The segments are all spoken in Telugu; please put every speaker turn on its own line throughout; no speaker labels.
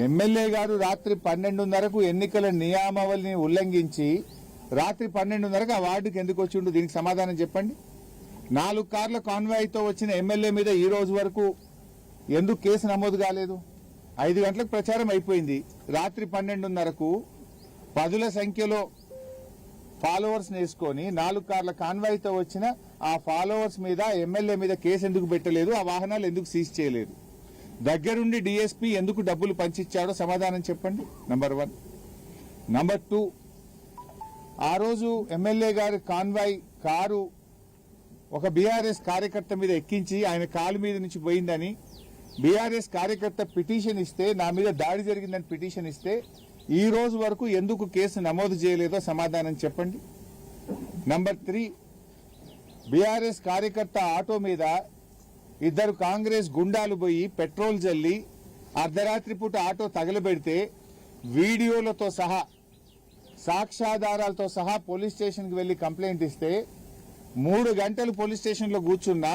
ఎమ్మెల్యే గారు రాత్రి పన్నెండున్నరకు ఎన్నికల నియామావళిని ఉల్లంఘించి రాత్రి పన్నెండున్నరకు ఆ వార్డుకి ఎందుకు వచ్చిండు? దీనికి సమాధానం చెప్పండి. నాలుగు కార్ల కాన్వాయ్తో వచ్చిన ఎమ్మెల్యే మీద ఈ రోజు వరకు ఎందుకు కేసు నమోదు కాలేదు? ఐదు గంటలకు ప్రచారం అయిపోయింది. రాత్రి పన్నెండున్నరకు పదుల సంఖ్యలో ఫాలోవర్స్ వేసుకొని నాలుగు కార్ల కాన్వాయ్తో వచ్చిన ఆ ఫాలోవర్స్ మీద ఎమ్మెల్యే మీద కేసు ఎందుకు పెట్టలేదు? ఆ వాహనాలు ఎందుకు సీజ్ చేయలేదు? దగ్గరుండి డిఎస్పీ ఎందుకు డబ్బులు పంచిచ్చాడో సమాధానం చెప్పండి. నంబర్ వన్ నంబర్ టూ ఆ రోజు ఎమ్మెల్యే గారి కాన్వాయ్ కారు ఒక బీఆర్ఎస్ కార్యకర్త మీద ఎక్కించి ఆయన కాలు మీద నుంచి పోయిందని బీఆర్ఎస్ కార్యకర్త పిటిషన్ ఇస్తే నా మీద దాడి జరిగిందని పిటిషన్ ఇస్తే ఈ రోజు వరకు ఎందుకు కేసు నమోదు చేయలేదో సమాధానం చెప్పండి. నంబర్ త్రీ బీఆర్ఎస్ కార్యకర్త ఆటో మీద ఇద్దరు కాంగ్రెస్ గుండాలు పోయి పెట్రోల్ జల్లి అర్ధరాత్రి పూట ఆటో తగలబెడితే వీడియోలతో సహా సాక్ష్యాధారాలతో సహా పోలీస్ స్టేషన్కి వెళ్ళి కంప్లైంట్ ఇస్తే మూడు గంటలు పోలీస్ స్టేషన్లో కూర్చున్నా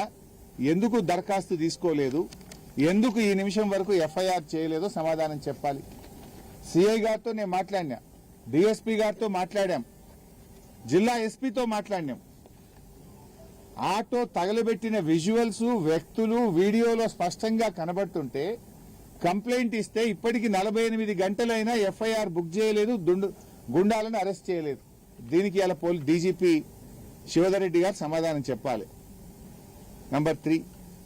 ఎందుకు దరఖాస్తు తీసుకోలేదు? ఎందుకు ఈ నిమిషం వరకు ఎఫ్ఐఆర్ చేయలేదో సమాధానం చెప్పాలి. సిఐ గారితో నేను మాట్లాడినా డిఎస్పీ గారితో మాట్లాడాం జిల్లా ఎస్పీతో మాట్లాడినాం. ఆటో తగలబెట్టిన విజువల్స్ వ్యక్తులు వీడియోలో స్పష్టంగా కనబడుతుంటే కంప్లైంట్ ఇస్తే ఇప్పటికి నలభై ఎనిమిది గంటలైనా ఎఫ్ఐఆర్ బుక్ చేయలేదు దుండు- గుండాలను అరెస్ట్ చేయలేదు. దీనికి అలా పోలీ డీజీపీ శివధరెడ్డి గారు సమాధానం చెప్పాలి. నంబర్ త్రీ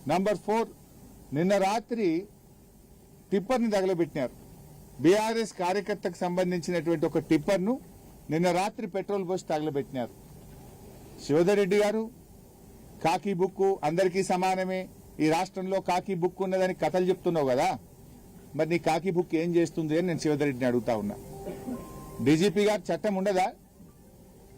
నంబర్ ఫోర్ నిన్న రాత్రి టిప్పర్ని తగలబెట్టినారు. బీఆర్ఎస్ కార్యకర్తకు సంబంధించినటువంటి ఒక టిప్పర్ను నిన్న రాత్రి పెట్రోల్ పోసి తగలబెట్టినారు. శివధర్ రెడ్డి గారు కాకి బుక్ అందరికీ సమానమే. ఈ రాష్ట్రంలో కాకి బుక్ ఉన్నదని కథలు చెప్తున్నావు కదా? మరి నీ కాకి బుక్ ఏం చేస్తుంది అని నేను శివధరెడ్డిని అడుగుతా ఉన్నా. డీజీపీ గారు చట్టం ఉండదా?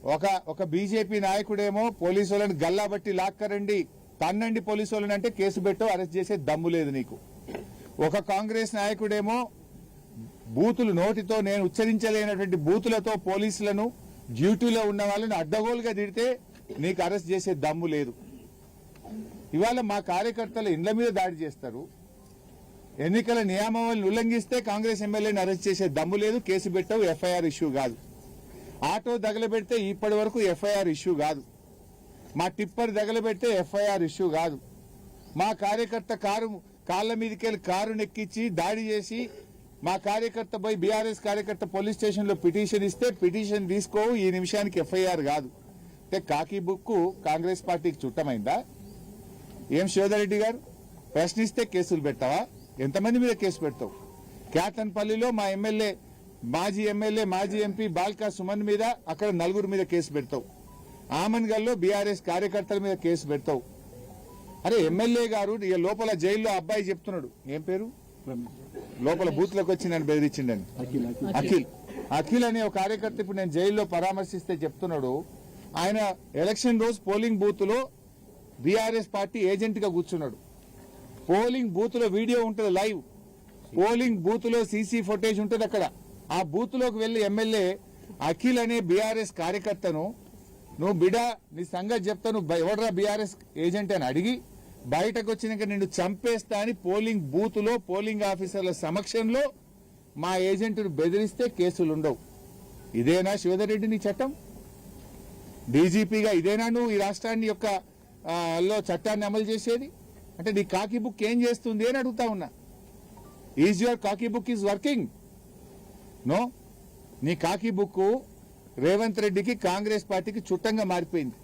ఒక ఒక బీజేపీ నాయకుడేమో పోలీసు వాళ్ళని గల్లాబట్టి లాక్కరండి తన్నండి పోలీసు వాళ్ళని అంటే కేసు పెట్టో అరెస్ట్ చేసే దమ్ము లేదు నీకు. ఒక కాంగ్రెస్ నాయకుడేమో బూతులు నోటితో నేను ఉచ్చరించలేనటువంటి బూతులతో పోలీసులను డ్యూటీలో ఉన్న వాళ్ళని అడ్డగోలుగా తిడితే నీకు అరెస్ట్ చేసే దమ్ము లేదు. ఇవాళ మా కార్యకర్తలు ఇండ్ల మీద దాడి చేస్తారు. ఎన్నికల నియామావళిని ఉల్లంఘిస్తే కాంగ్రెస్ ఎమ్మెల్యేని అరెస్ట్ చేసే దమ్ము లేదు కేసు పెట్టవు ఎఫ్ఐఆర్ ఇష్యూ కాదు. ఆటో దగలబెడితే ఇప్పటి వరకు ఎఫ్ఐఆర్ ఇష్యూ కాదు. మా టిప్పర్ దగలబెడితే ఎఫ్ఐఆర్ ఇష్యూ కాదు. మా కార్యకర్త కారు కాళ్ళ మీదకెళ్ళి కారు నెక్కించి దాడి చేసి మా కార్యకర్త పోయి బీఆర్ఎస్ కార్యకర్త పోలీస్ స్టేషన్లో పిటిషన్ ఇస్తే పిటిషన్ తీసుకోవు ఈ నిమిషానికి ఎఫ్ఐఆర్ కాదు. అంటే కాకి బుక్ కాంగ్రెస్ పార్టీకి చుట్టమైందా? ఏం శివధరెడ్డి గారు? ప్రశ్నిస్తే కేసులు పెట్టావా ఎంతమంది మీద కేసు పెడతావు? క్యాటన్పల్లిలో మా ఎమ్మెల్యే మాజీ ఎమ్మెల్యే మాజీ ఎంపీ బాల్కా సుమన్ మీద అక్కడ నలుగురు మీద కేసు పెడతావు. ఆమన్గల్లో బీఆర్ఎస్ కార్యకర్తల మీద కేసు పెడతావు. అరే ఎమ్మెల్యే గారు ఇక లోపల జైల్లో అబ్బాయి చెప్తున్నాడు. ఏం పేరు? లోపల బూత్లోకి వచ్చి నన్ను బెదిరించిండని. అఖిల్ అఖిల్. అనే ఒక కార్యకర్త ఇప్పుడు నేను జైల్లో పరామర్శిస్తే చెప్తున్నాడు. ఆయన ఎలక్షన్ రోజు పోలింగ్ బూత్లో బీఆర్ఎస్ పార్టీ ఏజెంట్గా కూర్చున్నాడు. పోలింగ్ బూత్లో వీడియో ఉంటుంది లైవ్. పోలింగ్ బూత్లో సీసీ ఫుటేజ్ ఉంటుంది అక్కడ. ఆ బూత్లోకి వెళ్ళి ఎమ్మెల్యే అఖిల్ అనే బీఆర్ఎస్ కార్యకర్తను నువ్వు బిడా నీ సంగతి చెప్తా నువ్వు ఎవడరా బీఆర్ఎస్ ఏజెంట్ అని అడిగి బయటకు వచ్చినాక నిన్ను చంపేస్తా అని పోలింగ్ బూత్లో పోలింగ్ ఆఫీసర్ల సమక్షంలో మా ఏజెంట్ను బెదిరిస్తే కేసులు ఉండవు ఇదేనా శివధర్ రెడ్డి నీ చట్టం? డీజీపీగా ఇదేనా నువ్వు ఈ రాష్ట్రాన్ని యొక్క లో చట్టాన్ని అమలు చేసేది? అంటే నీ కాకి బుక్ ఏం చేస్తుంది అని అడుగుతా ఉన్నా. ఈజ్ యువర్ కాకి బుక్ ఈజ్ వర్కింగ్ నో నీ కాకి బుక్ రేవంత్ రెడ్డికి కాంగ్రెస్ పార్టీకి చుట్టంగా మారిపోయింది.